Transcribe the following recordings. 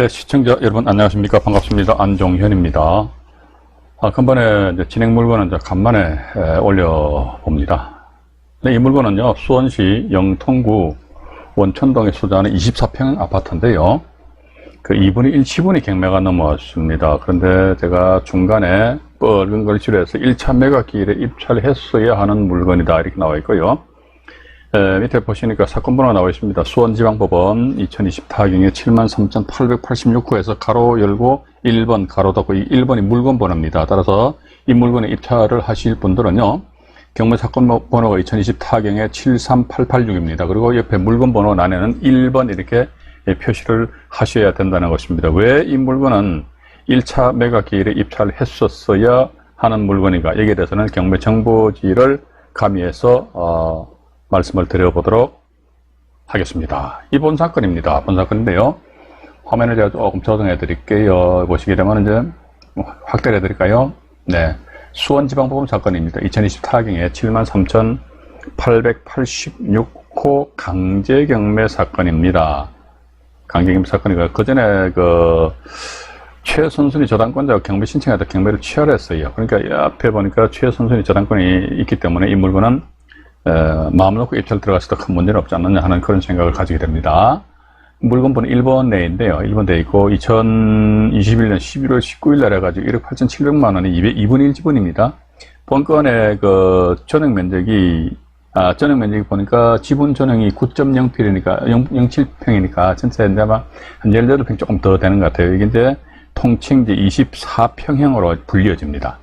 네, 시청자 여러분 안녕하십니까 반갑습니다 안종현입니다. 아, 간만에 진행 물건은 이제 간만에 에, 올려봅니다. 네, 이 물건은요 수원시 영통구 원천동에 소재하는 24평 아파트인데요. 그 2분의 1 지분이 경매가 넘어왔습니다. 그런데 제가 중간에 뻘건 걸 지루해서 1차 매각기일에 입찰 했어야 하는 물건이다 이렇게 나와 있고요. 에, 밑에 보시니까 사건 번호가 나와 있습니다. 수원지방법원 2020 타경에 73,886호에서 가로 열고 1번 가로 닫고 이 1번이 물건 번호입니다. 따라서 이 물건에 입찰을 하실 분들은요. 경매 사건 번호가 2020 타경에 73886입니다. 그리고 옆에 물건 번호 안에는 1번 이렇게 표시를 하셔야 된다는 것입니다. 왜 이 물건은 1차 매각기일에 입찰을 했었어야 하는 물건인가 여기에 대해서는 경매 정보지를 가미해서 어, 말씀을 드려보도록 하겠습니다. 이본 사건입니다. 본 사건인데요. 화면을 제가 조금 조정해 드릴게요. 보시게 되면 이제 확대를 해 드릴까요? 네. 수원지방법원 사건입니다. 2020 타경에 73,886호 강제경매 사건입니다. 강제경매 사건이고, 그 전에 그, 최선순위 저당권자가 경매 신청하다 경매를 취하했어요. 그러니까 이 앞에 보니까 최선순위 저당권이 있기 때문에 이 물건은 에, 마음 놓고 입찰 들어갔을 때 큰 문제는 없지 않느냐 하는 그런 생각을 가지게 됩니다. 물건 번호 1번 내인데요. 1번 돼 있고 2021년 11월 19일 날 해가지고 1억 8,700만 원이 2분의 1 지분입니다. 본건의 그 전용 면적이 아, 전용 면적이 보니까 지분 전용이 9.0평이니까 0.07평이니까 전체 이제 아마 한 18평 조금 더 되는 것 같아요. 이게 이제 통칭 이제 24평형으로 불려집니다.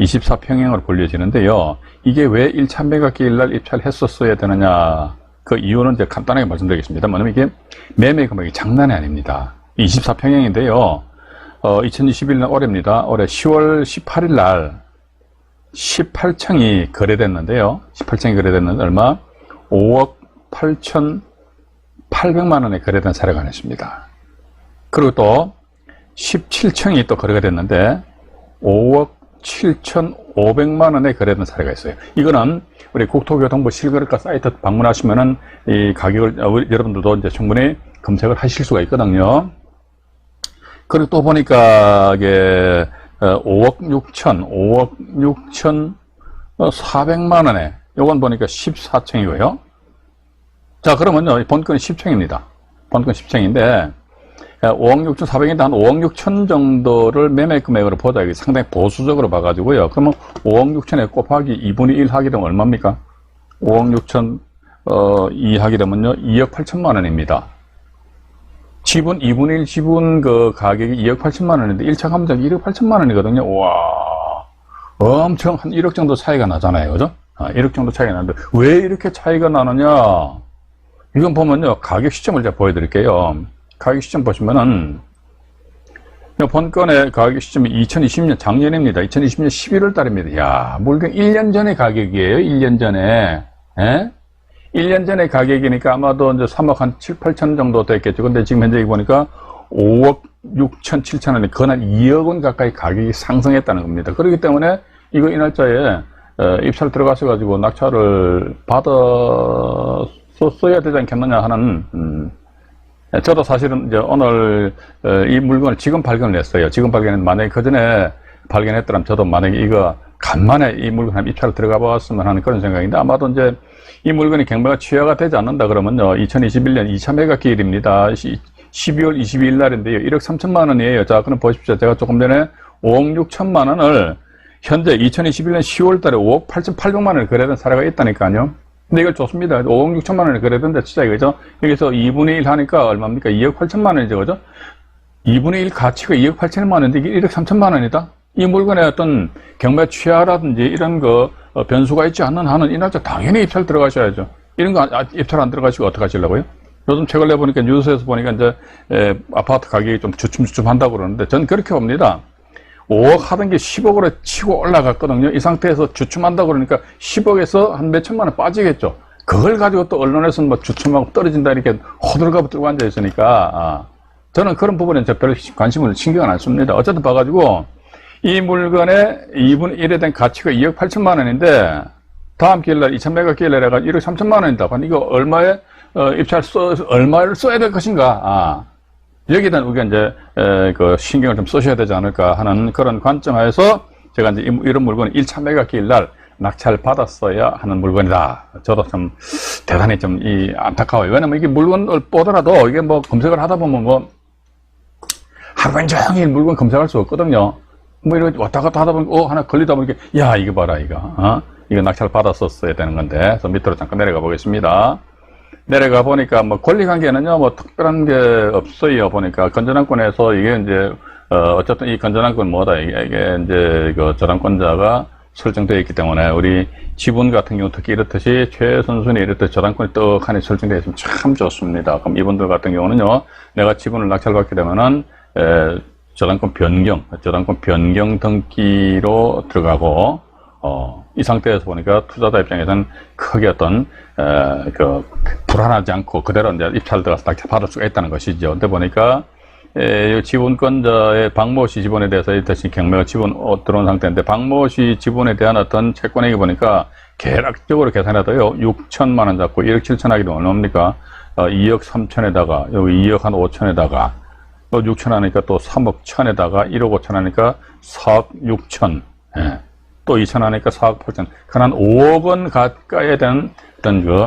24평형으로 불려지는데요. 이게 왜 1차 매각기일 날 입찰 했었어야 되느냐. 그 이유는 이제 간단하게 말씀드리겠습니다. 뭐냐면 이게 매매 금액이 장난이 아닙니다. 24평형인데요. 어, 2021년 올해입니다. 올해 10월 18일 날 18층이 거래됐는데요. 18층이 거래됐는데 얼마? 5억 8,800만 원에 거래된 사례가 있습니다. 그리고 또 17층이 또 거래가 됐는데 5억 7,500만 원에 거래된 사례가 있어요. 이거는 우리 국토교통부 실거래가 사이트 방문하시면은 이 가격을 어, 여러분들도 이제 충분히 검색을 하실 수가 있거든요. 그리고 또 보니까 이게 5억 6천, 5억 6천 4백만 원에 요건 보니까 14층이고요. 자 그러면요 본건이 10층입니다. 본건 10층인데 5억 6천 4백인데 한 5억 6천 정도를 매매 금액으로 보자. 이게 상당히 보수적으로 봐가지고요. 그러면 5억 6천에 곱하기 2분의 1 하게 되면 얼마입니까? 5억 6천, 어, 2 하게 되면요. 2억 8천만 원입니다. 지분, 2분의 1 지분 그 가격이 2억 8천만 원인데 1차 감정 1억 8천만 원이거든요. 와 엄청 한 1억 정도 차이가 나잖아요. 그죠? 아, 1억 정도 차이가 나는데 왜 이렇게 차이가 나느냐? 이건 보면요. 가격 시점을 제가 보여드릴게요. 가격 시점 보시면은 본건의 가격 시점이 2020년 작년입니다. 2020년 11월 달입니다. 야, 물건 1년 전의 가격이에요. 1년 전에. 에? 1년 전의 가격이니까 아마도 이제 3억 한 7, 8천 정도 됐겠죠. 근데 지금 현재 보니까 5억 6천, 7천 원이 거의 2억 원 가까이 가격이 상승했다는 겁니다. 그렇기 때문에 이거 이 날짜에 어, 입찰 들어가셔가지고 낙찰을 받았어야 되지 않겠느냐 하는 음, 저도 사실은 이제 오늘 어, 이 물건을 지금 발견을 했어요. 지금 발견했는데 만약에 그 전에 발견했더라면 저도 만약에 이거 간만에 이 물건 한 입찰을 들어가 봤으면 하는 그런 생각인데 아마도 이제 이 물건이 경매가 취하가 되지 않는다 그러면요. 2021년 2차 매각 기일입니다. 12월 22일 날인데요. 1억 3천만 원이에요. 자, 그럼 보십시오. 제가 조금 전에 5억 6천만 원을 현재 2021년 10월 달에 5억 8천 8백만 원을 거래된 사례가 있다니까요. 근데 이걸 좋습니다. 5억 6천만 원을 거래된다 진짜 이거죠. 여기서 2분의 1 하니까 얼마입니까? 2억 8천만 원이죠. 그죠? 2분의 1 가치가 2억 8천만 원인데 이게 1억 3천만 원이다? 이 물건에 어떤 경매 취하라든지 이런 거 어, 변수가 있지 않는 한은 이 날짜 당연히 입찰 들어가셔야죠. 이런 거 아, 입찰 안 들어가시고 어떻게 하시려고요? 요즘 책을 내보니까 뉴스에서 보니까 이제 에, 아파트 가격이 좀 주춤주춤 한다고 그러는데 전 그렇게 봅니다. 5억 하던 게 10억으로 치고 올라갔거든요. 이 상태에서 주춤한다고 그러니까 10억에서 한 몇천만 원 빠지겠죠. 그걸 가지고 또 언론에서는 뭐 주춤하고 떨어진다 이렇게 호들갑 들고 앉아 있으니까 아, 저는 그런 부분에 별 관심을 신경 안 씁니다. 어쨌든 봐가지고 이 물건의 2분 1에 대한 가치가 2억 8천만 원인데 다음 기일날 2천 매가 기일날 해가지고 1억 3천만 원이다. 이거 얼마에 어, 입찰 써 얼마를 써야 될 것인가? 아, 여기에 우리가 이제 에, 그 신경을 좀 쓰셔야 되지 않을까 하는 그런 관점에서 제가 이제 이- 이런 물건을 1차 매각기일 날 낙찰 받았어야 하는 물건이다. 저도 좀 대단히 좀 이 안타까워요. 왜냐면 이게 물건을 보더라도 이게 뭐 검색을 하다 보면 뭐 하루 종일 물건 검색할 수 없거든요. 뭐 이렇게 왔다 갔다 하다 보니까 어 하나 걸리다 보니까 야 이거 봐라 이거 어? 이거 낙찰 받았었어야 되는 건데 그래서 밑으로 잠깐 내려가 보겠습니다. 내려가 보니까 뭐 권리 관계는요 뭐 특별한 게 없어요 보니까 건전한권에서 이게 이제 어 어쨌든 이 건전한권 뭐다 이게, 이게 이제 그 저당권자가 설정되어 있기 때문에 우리 지분 같은 경우 특히 이렇듯이 최선순위 이렇듯 저당권이 떡하니 설정되어 있으면 참 좋습니다. 그럼 이분들 같은 경우는요 내가 지분을 낙찰받게 되면은 에, 저당권 변경, 저당권 변경 등기로 들어가고 어, 이 상태에서 보니까 투자자 입장에서는 크게 어떤 에, 그 불안하지 않고 그대로 이제 입찰 들어가서 낙찰 받을 수가 있다는 것이죠. 근데 보니까 에, 이 지분권자의 박모 씨 지분에 대해서 일단 경매가 지분 어, 들어온 상태인데 박모 씨 지분에 대한 어떤 채권액이 보니까 계략적으로 계산해도요 6천만 원 잡고 1억 7천 하기도 얼마입니까? 어, 2억 3천에다가 여기 2억 한 5천에다가 또 6천 하니까 또 3억 천에다가 1억 5천 하니까 4억 6천, 예. 또 2천 하니까 4억 8천, 그한 5억 원 가까이에 대한 어떤 그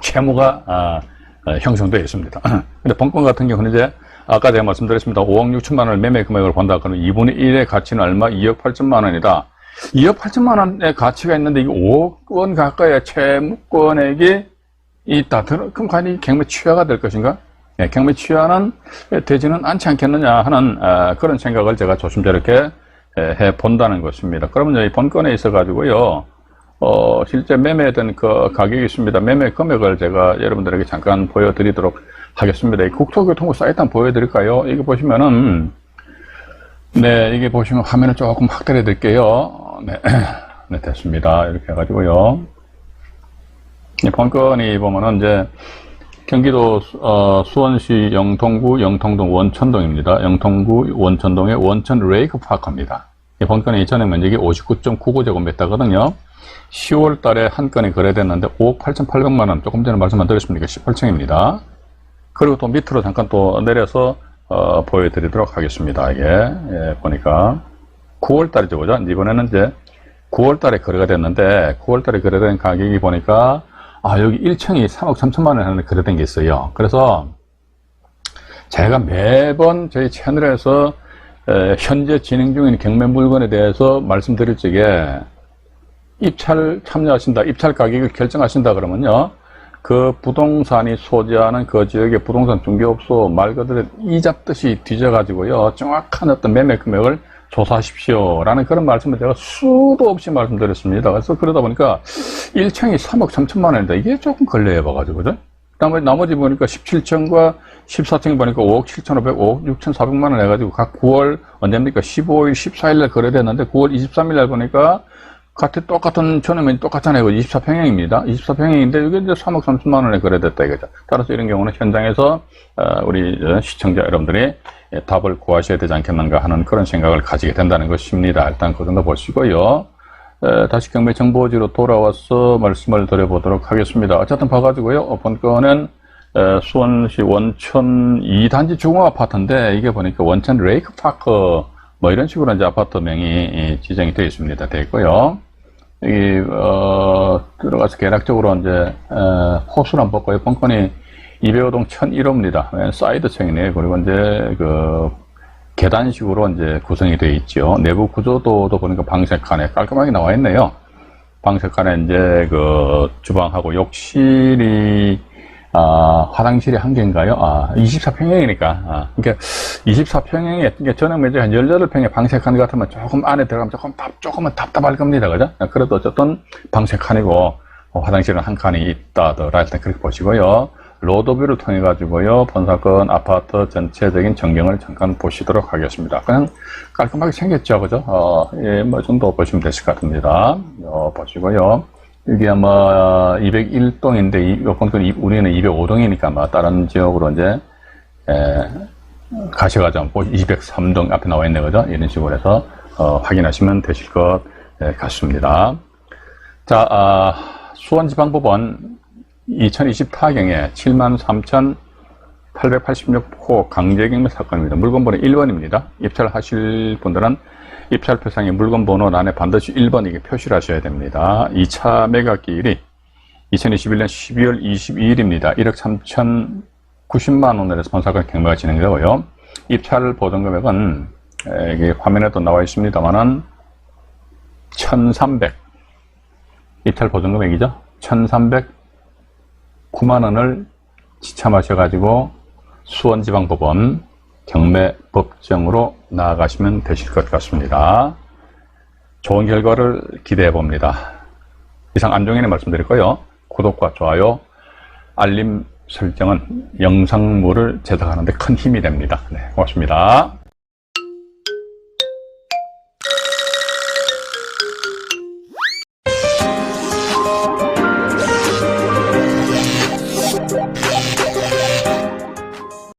채무가 아, 어, 형성되어 있습니다. 근데 본권 같은 경우는 이제 아까 제가 말씀드렸습니다. 5억 6천만 원을 매매 금액으로 본다. 그러면 2분의 1의 가치는 얼마? 2억 8천만 원이다. 2억 8천만 원의 가치가 있는데 이게 5억 원 가까이의 채무권액이 있다. 그럼 과연 이 경매 취하가 될 것인가? 예, 경매 취하는 되지는 않지 않겠느냐 하는 아, 그런 생각을 제가 조심스럽게 예, 해 본다는 것입니다. 그러면 이 본건에 있어 가지고요. 어, 실제 매매된 그 가격이 있습니다. 매매 금액을 제가 여러분들에게 잠깐 보여드리도록 하겠습니다. 이 국토교통부 사이트 한번 보여드릴까요? 이게 보시면은, 네, 이게 보시면 화면을 조금 확대해 드릴게요. 네, 네, 됐습니다. 이렇게 해가지고요. 이 본건이 보면은 이제 경기도 수- 어, 수원시 영통구 영통동 원천동입니다. 영통구 원천동의 원천 레이크 파크입니다. 이 본건의 2천의 면적이 59.99제곱미터거든요. 10월 달에 한 건이 거래됐는데 5억 8,800만 원 조금 전에 말씀 안 드렸습니까? 18층입니다. 그리고 또 밑으로 잠깐 또 내려서 어, 보여드리도록 하겠습니다. 이게 예, 보니까 9월 달이죠, 그죠? 이번에는 이제 9월 달에 거래가 됐는데 9월 달에 거래된 가격이 보니까 아 여기 1층이 3억 3천만 원 하는 거래된 게 있어요. 그래서 제가 매번 저희 채널에서 에, 현재 진행 중인 경매 물건에 대해서 말씀드릴 적에 입찰 참여하신다, 입찰 가격을 결정하신다 그러면요. 그 부동산이 소지하는 그 지역의 부동산 중개업소 말 그대로 이 잡듯이 뒤져가지고요. 정확한 어떤 매매 금액을 조사하십시오라는 그런 말씀을 제가 수도 없이 말씀드렸습니다. 그래서 그러다 보니까 1층이 3억 3천만 원인데 이게 조금 걸려요 봐가지고 그죠? 나머지, 나머지 보니까 17층과 14층 보니까 5억 7,500, 5억 6,400만 원 해가지고 각 9월 언제입니까? 15일, 14일 날 거래됐는데 9월 23일 날 보니까 같은 똑같은 전화면이 똑같잖아요. 24평형입니다. 24평형인데 이게 이제 3억 3천만 원에 거래됐다 이거죠. 따라서 이런 경우는 현장에서 어, 우리 어, 시청자 여러분들이 예, 답을 구하셔야 되지 않겠는가 하는 그런 생각을 가지게 된다는 것입니다. 일단 그 정도 보시고요. 에, 다시 경매 정보지로 돌아와서 말씀을 드려보도록 하겠습니다. 어쨌든 봐가지고요. 어, 본건은 에, 수원시 원천 2단지 중앙 아파트인데 이게 보니까 원천 레이크 파크 뭐 이런 식으로 이제 아파트명이 이, 지정이 되어 있습니다. 되어 있고요. 여기 어, 들어가서 계략적으로 이제 에, 호수를 한번 볼까요? 본건이 205동 1001호입니다. 사이드층이네요. 그리고 이제 그 계단식으로 이제 구성이 되어 있죠. 내부 구조도도 보니까 방색칸에 깔끔하게 나와 있네요. 방색칸에 이제 그 주방하고 욕실이 아, 화장실이 한 개인가요? 아, 24평형이니까. 아, 그러니까 24평형에 그러니까 전용 면적이 한 18평의 방색칸 같으면 조금 안에 들어가면 조금 답, 조금은 답답할 겁니다. 그죠? 그래도 어쨌든 방색칸이고 어, 화장실은 한 칸이 있다더라. 일단 그렇게 보시고요. 로드뷰를 통해 가지고요. 본사건 아파트 전체적인 전경을 잠깐 보시도록 하겠습니다. 그냥 깔끔하게 생겼죠. 그죠? 어, 예, 뭐 정도 보시면 되실 것 같습니다. 어, 보시고요. 여기 아마 201동인데, 이, 요건 우리는 205동이니까 아마 다른 지역으로 이제, 에, 가셔가지고 203동 앞에 나와 있네, 그죠? 이런 식으로 해서, 어, 확인하시면 되실 것 예, 같습니다. 자, 아, 수원지방법원 2020 타경에 7만 3천 886호 강제경매 사건입니다. 물건번호 1번입니다. 입찰하실 분들은 입찰표상의 물건번호 안에 반드시 1번 이게 표시를 하셔야 됩니다. 2차 매각기일이 2021년 12월 22일입니다. 1억 3,090만 원으로 본사건 경매가 진행되고요. 입찰 보전 금액은 에, 이게 화면에도 나와 있습니다만은 1,300 입찰 보전 금액이죠. 1,309만 원을 지참하셔가지고 수원지방법원 경매법정으로 나아가시면 되실 것 같습니다. 좋은 결과를 기대해 봅니다. 이상 안종현이 말씀드렸고요. 구독과 좋아요, 알림 설정은 영상물을 제작하는 데 큰 힘이 됩니다. 네, 고맙습니다.